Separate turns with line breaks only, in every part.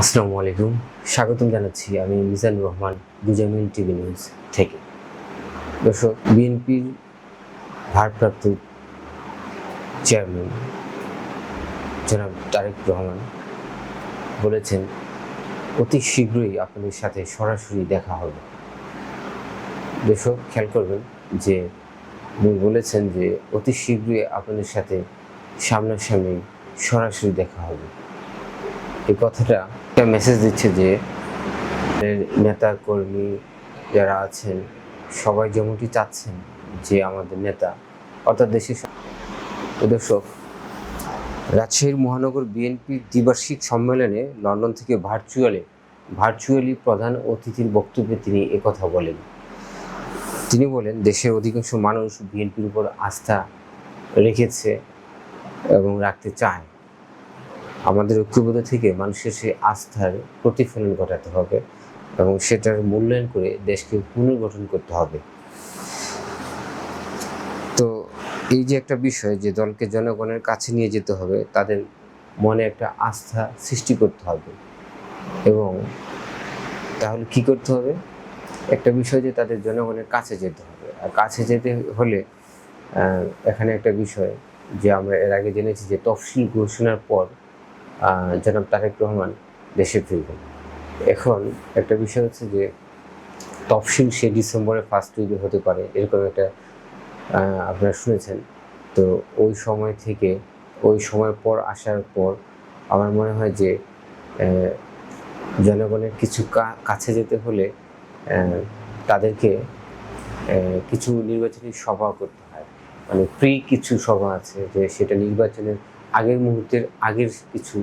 আসসালামু আলাইকুম। স্বাগতম জানাচ্ছি আমি মিজানুর রহমান গুজামিন টিভি নিউজ থেকে। দর্শক, বিএনপির ভারপ্রাপ্ত চেয়ারম্যান জনাব তারেক রহমান বলেছেন, অতি শীঘ্রই আপনাদের সাথে সরাসরি দেখা হবে। দর্শক, খেয়াল করবেন যে উনি বলেছেন যে, অতি শীঘ্রই আপনাদের সাথে সামনাসামনি সরাসরি দেখা হবে। এই কথাটা একটা মেসেজ দিচ্ছে যে নেতা কর্মী যারা আছেন, সবাই যেমনটি চাচ্ছেন যে আমাদের নেতা, অর্থাৎ দেশের দর্শক, রাজশাহীর মহানগর বিএনপির দ্বিবার্ষিক সম্মেলনে লন্ডন থেকে ভার্চুয়ালে, ভার্চুয়ালি প্রধান অতিথির বক্তব্যে তিনি একথা বলেন। তিনি বলেন, দেশের অধিকাংশ মানুষ বিএনপির উপর আস্থা রেখেছে এবং রাখতে চায়। আমাদের ঐক্যবদ্ধ থেকে মানুষের সেই আস্থার প্রতিফলন ঘটাতে হবে এবং সেটার মূল্যায়ন করে দেশকে পুনর্গঠন করতে হবে। তো এই যে একটা বিষয় যে দলকে জনগণের কাছে নিয়ে যেতে হবে, তাদের মনে একটা আস্থা সৃষ্টি করতে হবে। এবং তাহলে কি করতে হবে? একটা বিষয় যে তাদের জনগণের কাছে যেতে হবে। আর কাছে যেতে হলে এখানে একটা বিষয় যে আমরা এর আগে জেনেছি যে তফসিল ঘোষণার পর জনাব তারেক রহমান দেশে ফিরবেন। এখন একটা বিষয় হচ্ছে যে, তফসিল সে ডিসেম্বরের ফার্স্ট উইকে হতে পারে, এরকম একটা আপনারা শুনেছেন। তো ওই সময় থেকে, ওই সময় পর আসার পর আমার মনে হয় যে জনগণের কিছু কাছে যেতে হলে তাদেরকে কিছু নির্বাচনী সভা করতে হয়। মানে প্রি কিছু সভা আছে যে, সেটা নির্বাচনের আগের মুহূর্তের আগের কিছু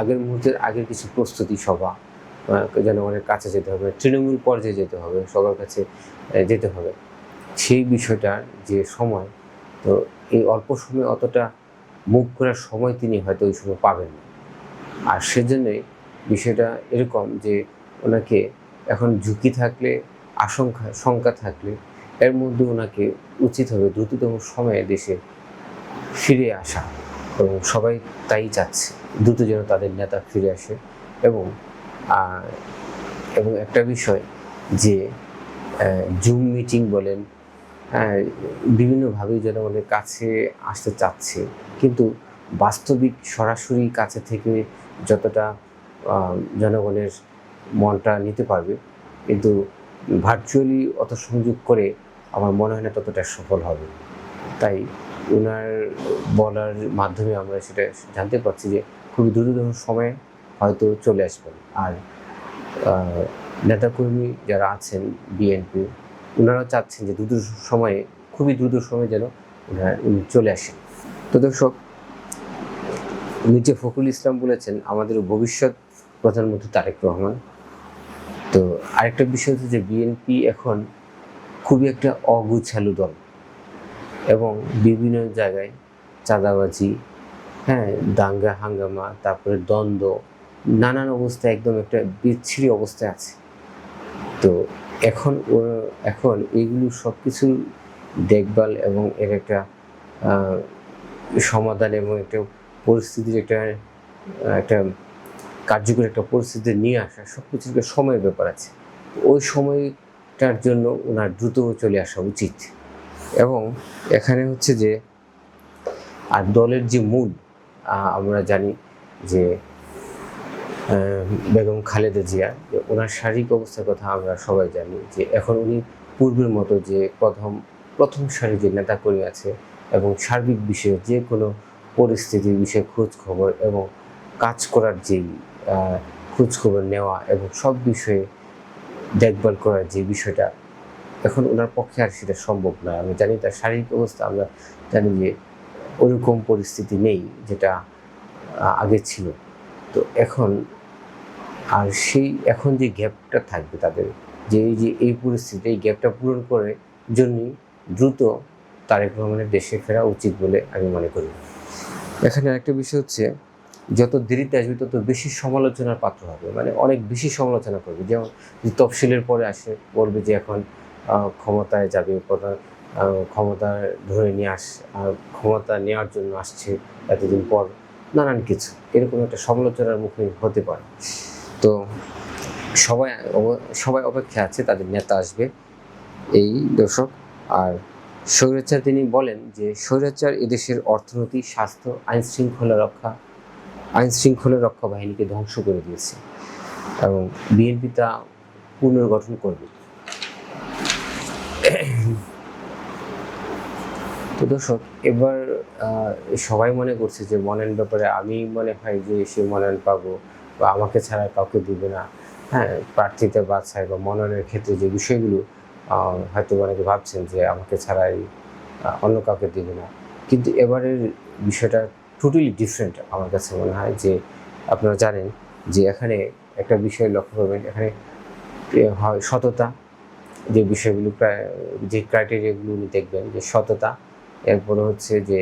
আগের মুহূর্তের আগের কিছু প্রস্তুতি সভা জনগণের কাছে যেতে হবে, তৃণমূল পর্যায়ে যেতে হবে, সবার কাছে যেতে হবে। সেই বিষয়টার যে সময়, তো এই অল্প সময়ে অতটা মুখ করার সময় তিনি হয়তো ওই সময় পাবেন না। আর সেজন্যই বিষয়টা এরকম যে ওনাকে এখন ঝুঁকি থাকলে, আশঙ্কা, শঙ্কা থাকলে, এর মধ্যে ওনাকে উচিত হবে দ্রুততম সময়ে দেশে ফিরে আসা। এবং সবাই তাই চাচ্ছে। দ্রুত যেন তাদের নেতা ফিরে আসে। এবং এবং একটা বিষয় যে জুম মিটিং বলেন বিভিন্নভাবেই জনগণের কাছে আসতে চাচ্ছে। কিন্তু বাস্তবিক সরাসরি কাছে থেকে যতটা জনগণের মনটা নিতে পারবে, কিন্তু ভার্চুয়ালি অত সংযোগ করে আমার মনে হয় না ততটা সফল হবে। তাই ওনার বলার মাধ্যমে আমরা সেটা জানতে পারছি যে খুবই দ্রুততম সময়ে হয়তো চলে আসবেন। আর নেতাকর্মী যারা আছেন বিএনপি ওনারাও চাচ্ছেন যে দ্রুত সময়ে, খুবই দ্রুত সময়ে যেন ওনারা উনি চলে আসেন। তো দর্শক মির্জা ফখরুল ইসলাম বলেছেন, আমাদের ভবিষ্যৎ প্রধানমন্ত্রী তারেক রহমান। তো আরেকটা বিষয় হচ্ছে যে বিএনপি এখন খুবই একটা অগুছালু দল। এবং বিভিন্ন জায়গায় চাঁদাবাজি হ্যাঁ দাঙ্গা, হাঙ্গামা, তারপরে দ্বন্দ্ব, নানান অবস্থায় একদম একটা বিচ্ছিরি অবস্থায় আছে। তো এখন এখন এগুলো সব কিছু দেখভাল এবং এর একটা সমাধান এবং একটা পরিস্থিতির একটা একটা কার্যকর একটা পরিস্থিতি নিয়ে আসা সব কিছুর একটা সময়ের ব্যাপার আছে। ওই সময়টার জন্য ওনার দ্রুত চলে আসা উচিত। এবং এখানে হচ্ছে যে, আর দলের যে মূল আমরা জানি যে বেগম খালেদা জিয়া ওনার শারীরিক অবস্থার কথা আমরা সবাই জানি, যে এখন উনি পূর্বের মতো যে প্রথম প্রথম সারি যে নেতাকর্মী আছে এবং সার্বিক বিষয়ে যে কোনো পরিস্থিতির বিষয়ে খোঁজ খবর এবং কাজ করার যেই খোঁজ খবর নেওয়া এবং সব বিষয়ে দেখভাল করার যে বিষয়টা এখন ওনার পক্ষে আর সেটা সম্ভব নয়। আমি জানি তার শারীরিক অবস্থা, আমরা জানি যে ওরকম পরিস্থিতি নেই যেটা আগে ছিল। তো এখন আর সেই, এখন যে গ্যাপটা থাকবে তাদের, যে এই যে এই পরিস্থিতি এই গ্যাপটা পূরণ করে জন্যই দ্রুত তারেক রহমানের দেশে ফেরা উচিত বলে আমি মনে করি। এখানে একটা বিষয় হচ্ছে, যত দেরিতে আসবে তত বেশি সমালোচনার পাত্র হবে। মানে অনেক বেশি সমালোচনা করবে। যেমন তফসিলের পরে আসে, বলবে যে এখন ক্ষমতায় যাবে প্রধান ক্ষমতা ধরে নিয়ে আস ক্ষমতা নেওয়ার জন্য আসছে এতদিন পর। নানান কিছু। এরকম একটা সমালোচনার মুখে হতে পারে। তো সবাই সবাই অপেক্ষা আছে, তাদের নেতা আসবে। এই দর্শক, আর স্বৈরাচার তিনি বলেন যে, স্বৈরাচার এদেশের অর্থনীতি স্বাস্থ্য, আইন শৃঙ্খলা রক্ষা আইন শৃঙ্খলা রক্ষা বাহিনীকে ধ্বংস করে দিয়েছে। এবং বিএনপি তা পুনর্গঠন করবে। তো দর্শক এবার সবাই মনে করছে যে মনেন ব্যাপারে আমি মনে হয় যে সে মনোনয়ন পাবো বা আমাকে ছাড়া কাউকে দিবে না। হ্যাঁ। প্রার্থীতে বাছাই বা মনোনয়নের ক্ষেত্রে যে বিষয়গুলো হয়তো অনেকে ভাবছেন যে আমাকে ছাড়াই অন্য কাউকে দিবে না। কিন্তু এবারের বিষয়টা টোটালি ডিফারেন্ট আমার কাছে মনে হয় যে আপনারা জানেন যে এখানে একটা বিষয় লক্ষ্য করবেন এখানে হয় সততা যে বিষয়গুলো যে ক্রাইটেরিয়াগুলো উনি দেখবেন, যে সততা, এরপরে হচ্ছে যে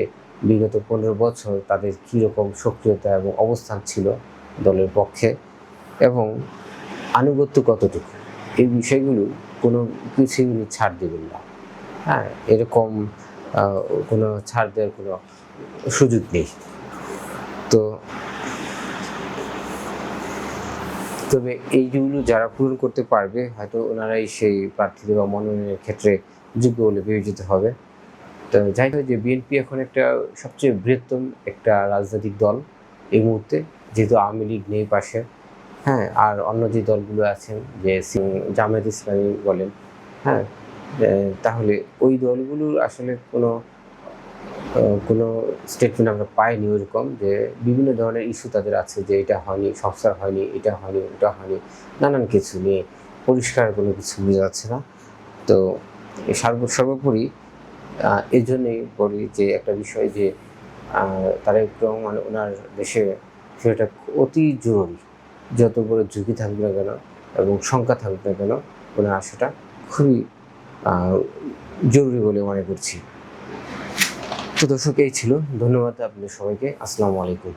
বিগত পনেরো বছর তাদের কীরকম সক্রিয়তা এবং অবস্থান ছিল দলের পক্ষে এবং আনুগত্য কতটুকু, এই বিষয়গুলো কোনো কিছুই উনি ছাড় দেবেন না। হ্যাঁ এরকম কোনো ছাড় দেওয়ার কোনো সুযোগ নেই। তো তবে এইগুলো যারা পূরণ করতে পারবে, হয়তো ওনারাই সেই প্রার্থীদের বা মনোনয়নের ক্ষেত্রে যোগ্য বলে বিবেচিত হবে। তো যাই হোক, যে বিএনপি এখন একটা সবচেয়ে বৃহত্তম একটা রাজনৈতিক দল এই মুহূর্তে, যেহেতু আওয়ামী লীগ নেই পাশে হ্যাঁ আর অন্য যে দলগুলো আছেন, যে জামায়াত ইসলামী বলেন হ্যাঁ তাহলে ওই দলগুলোর আসলে কোনো কোনো স্টেটমেন্ট আমরা পাইনি ওইরকম যে বিভিন্ন ধরনের ইস্যু তাদের আছে যে এটা হয়নি, সংস্কার হয়নি, এটা হয়নি, ওটা হয়নি, নানান কিছু নিয়ে পরিষ্কার কোনো কিছু বোঝা যাচ্ছে না। তো সর্ব, সর্বোপরি জন্যই বলি যে একটা বিষয় যে তারেক রহমান ওনার দেশে সেটা অতি জরুরি। যত বড় ঝুঁকি থাকবে না কেন এবং শঙ্কা থাকবে না কেন, ওনার আসাটা খুবই জরুরি বলে মনে করছি। দর্শক এই ছিল। ধন্যবাদ আপনাদের সবাইকে। আসসালামু আলাইকুম।